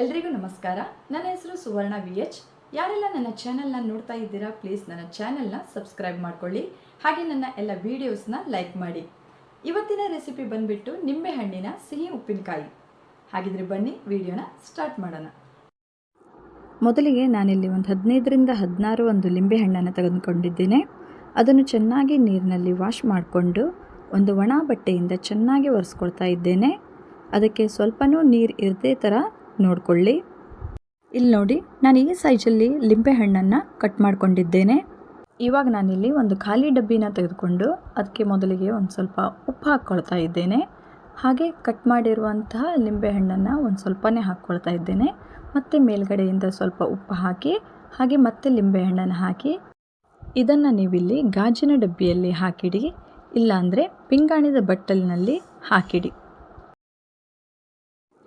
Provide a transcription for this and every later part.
ಎಲ್ರಿಗೂ ನಮಸ್ಕಾರ. ನನ್ನ ಹೆಸರು ಸುವರ್ಣ ವಿ ಎಚ್. ಯಾರೆಲ್ಲ ನನ್ನ ಚಾನೆಲ್ನ ನೋಡ್ತಾ ಇದ್ದೀರಾ ಪ್ಲೀಸ್ ನನ್ನ ಚಾನೆಲ್ನ ಸಬ್ಸ್ಕ್ರೈಬ್ ಮಾಡ್ಕೊಳ್ಳಿ. ಹಾಗೆ ನನ್ನ ಎಲ್ಲ ವೀಡಿಯೋಸ್ನ ಲೈಕ್ ಮಾಡಿ. ಇವತ್ತಿನ ರೆಸಿಪಿ ಬಂದ್ಬಿಟ್ಟು ನಿಂಬೆಹಣ್ಣಿನ ಸಿಹಿ ಉಪ್ಪಿನಕಾಯಿ. ಹಾಗಿದ್ರೆ ಬನ್ನಿ ವಿಡಿಯೋನ ಸ್ಟಾರ್ಟ್ ಮಾಡೋಣ. ಮೊದಲಿಗೆ ನಾನಿಲ್ಲಿ ಒಂದು ಹದಿನೈದರಿಂದ ಹದಿನಾರು ಒಂದು ಲಿಂಬೆಹಣ್ಣನ್ನು ತೆಗೆದುಕೊಂಡಿದ್ದೇನೆ. ಅದನ್ನು ಚೆನ್ನಾಗಿ ನೀರಿನಲ್ಲಿ ವಾಶ್ ಮಾಡಿಕೊಂಡು ಒಂದು ಒಣ ಬಟ್ಟೆಯಿಂದ ಚೆನ್ನಾಗಿ ಒರೆಸ್ಕೊಳ್ತಾ ಇದ್ದೇನೆ. ಅದಕ್ಕೆ ಸ್ವಲ್ಪನೂ ನೀರು ಇರದೇ ಥರ ನೋಡಿಕೊಳ್ಳಿ. ಇಲ್ಲಿ ನೋಡಿ, ನಾನು ಈ ಸೈಜಲ್ಲಿ ಲಿಂಬೆಹಣ್ಣನ್ನು ಕಟ್ ಮಾಡ್ಕೊಂಡಿದ್ದೇನೆ. ಇವಾಗ ನಾನಿಲ್ಲಿ ಒಂದು ಖಾಲಿ ಡಬ್ಬಿನ ತೆಗೆದುಕೊಂಡು ಅದಕ್ಕೆ ಮೊದಲಿಗೆ ಒಂದು ಸ್ವಲ್ಪ ಉಪ್ಪು ಹಾಕ್ಕೊಳ್ತಾ ಇದ್ದೇನೆ. ಹಾಗೆ ಕಟ್ ಮಾಡಿರುವಂತಹ ಲಿಂಬೆಹಣ್ಣನ್ನು ಒಂದು ಸ್ವಲ್ಪನೇ ಹಾಕ್ಕೊಳ್ತಾ ಇದ್ದೇನೆ. ಮತ್ತು ಮೇಲ್ಗಡೆಯಿಂದ ಸ್ವಲ್ಪ ಉಪ್ಪು ಹಾಕಿ, ಹಾಗೆ ಮತ್ತೆ ಲಿಂಬೆಹಣ್ಣನ್ನು ಹಾಕಿ. ಇದನ್ನು ನೀವಿಲ್ಲಿ ಗಾಜಿನ ಡಬ್ಬಿಯಲ್ಲಿ ಹಾಕಿಡಿ, ಇಲ್ಲಾಂದರೆ ಪಿಂಗಾಣಿದ ಬಟ್ಟಲಿನಲ್ಲಿ ಹಾಕಿಡಿ.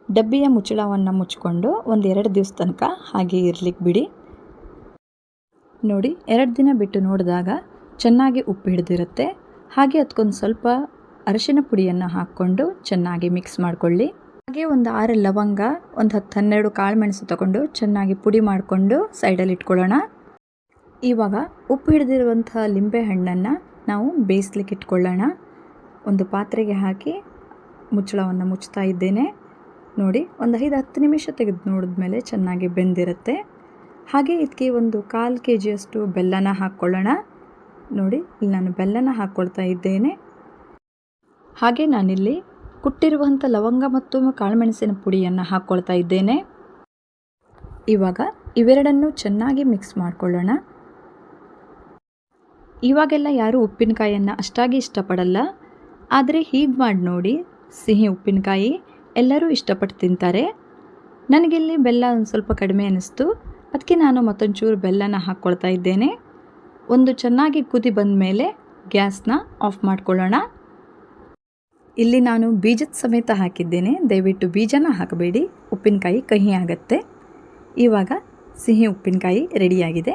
ಡಬ್ಬಿಯ ಮುಚ್ಚಳವನ್ನು ಮುಚ್ಚಿಕೊಂಡು ಒಂದು ಎರಡು ದಿವಸ ತನಕ ಹಾಗೆ ಇರ್ಲಿಕ್ಕೆ ಬಿಡಿ. ನೋಡಿ, ಎರಡು ದಿನ ಬಿಟ್ಟು ನೋಡಿದಾಗ ಚೆನ್ನಾಗಿ ಉಪ್ಪು ಹಿಡಿದಿರುತ್ತೆ. ಹಾಗೆ ಅದಕ್ಕೊಂದು ಸ್ವಲ್ಪ ಅರಿಶಿನ ಪುಡಿಯನ್ನು ಹಾಕ್ಕೊಂಡು ಚೆನ್ನಾಗಿ ಮಿಕ್ಸ್ ಮಾಡಿಕೊಳ್ಳಿ. ಹಾಗೆ ಒಂದು ಆರು ಲವಂಗ, ಒಂದು ಹತ್ತು ಹನ್ನೆರಡು ಕಾಳು ಮೆಣಸು ತಗೊಂಡು ಚೆನ್ನಾಗಿ ಪುಡಿ ಮಾಡಿಕೊಂಡು ಸೈಡಲ್ಲಿ ಇಟ್ಕೊಳ್ಳೋಣ. ಇವಾಗ ಉಪ್ಪು ಹಿಡಿದಿರುವಂತಹ ಲಿಂಬೆ ಹಣ್ಣನ್ನು ನಾವು ಬೇಯಿಸ್ಲಿಕ್ಕೆ ಇಟ್ಕೊಳ್ಳೋಣ. ಒಂದು ಪಾತ್ರೆಗೆ ಹಾಕಿ ಮುಚ್ಚಳವನ್ನು ಮುಚ್ತಾ ಇದ್ದೇನೆ. ನೋಡಿ, ಒಂದು ಐದು ಹತ್ತು ನಿಮಿಷ ತೆಗೆದು ನೋಡಿದ್ಮೇಲೆ ಚೆನ್ನಾಗಿ ಬೆಂದಿರುತ್ತೆ. ಹಾಗೆ ಇದಕ್ಕೆ ಒಂದು ಕಾಲು ಕೆ ಜಿಯಷ್ಟು ಬೆಲ್ಲನ ಹಾಕ್ಕೊಳ್ಳೋಣ. ನೋಡಿ, ಇಲ್ಲಿ ನಾನು ಬೆಲ್ಲನ ಹಾಕ್ಕೊಳ್ತಾ ಇದ್ದೇನೆ. ಹಾಗೆ ನಾನಿಲ್ಲಿ ಕುಟ್ಟಿರುವಂಥ ಲವಂಗ ಮತ್ತು ಕಾಳುಮೆಣಸಿನ ಪುಡಿಯನ್ನು ಹಾಕ್ಕೊಳ್ತಾ ಇದ್ದೇನೆ. ಇವಾಗ ಇವೆರಡನ್ನು ಚೆನ್ನಾಗಿ ಮಿಕ್ಸ್ ಮಾಡಿಕೊಳ್ಳೋಣ. ಇವಾಗೆಲ್ಲ ಯಾರೂ ಉಪ್ಪಿನಕಾಯಿಯನ್ನು ಅಷ್ಟಾಗಿ ಇಷ್ಟಪಡಲ್ಲ. ಆದರೆ ಹೀಗೆ ಮಾಡಿ ನೋಡಿ, ಸಿಹಿ ಉಪ್ಪಿನಕಾಯಿ. ಎಲ್ಲರೂ ಇಷ್ಟಪಟ್ಟು ತಿಂತಾರೆ. ನನಗಿಲ್ಲಿ ಬೆಲ್ಲ ಒಂದು ಸ್ವಲ್ಪ ಕಡಿಮೆ ಅನ್ನಿಸ್ತು ಅದಕ್ಕೆ ನಾನು ಮತ್ತೊಂಚೂರು ಬೆಲ್ಲನ ಹಾಕ್ಕೊಳ್ತಾ ಇದ್ದೇನೆ. ಒಂದು ಚೆನ್ನಾಗಿ ಕುದಿ ಬಂದ ಮೇಲೆ ಗ್ಯಾಸ್ನ ಆಫ್ ಮಾಡ್ಕೊಳ್ಳೋಣ. ಇಲ್ಲಿ ನಾನು ಬೀಜದ ಸಮೇತ ಹಾಕಿದ್ದೇನೆ. ದಯವಿಟ್ಟು ಬೀಜನ ಹಾಕಬೇಡಿ. ಉಪ್ಪಿನಕಾಯಿ ಕಹಿ ಆಗುತ್ತೆ ಇವಾಗ ಸಿಹಿ ಉಪ್ಪಿನಕಾಯಿ ರೆಡಿಯಾಗಿದೆ.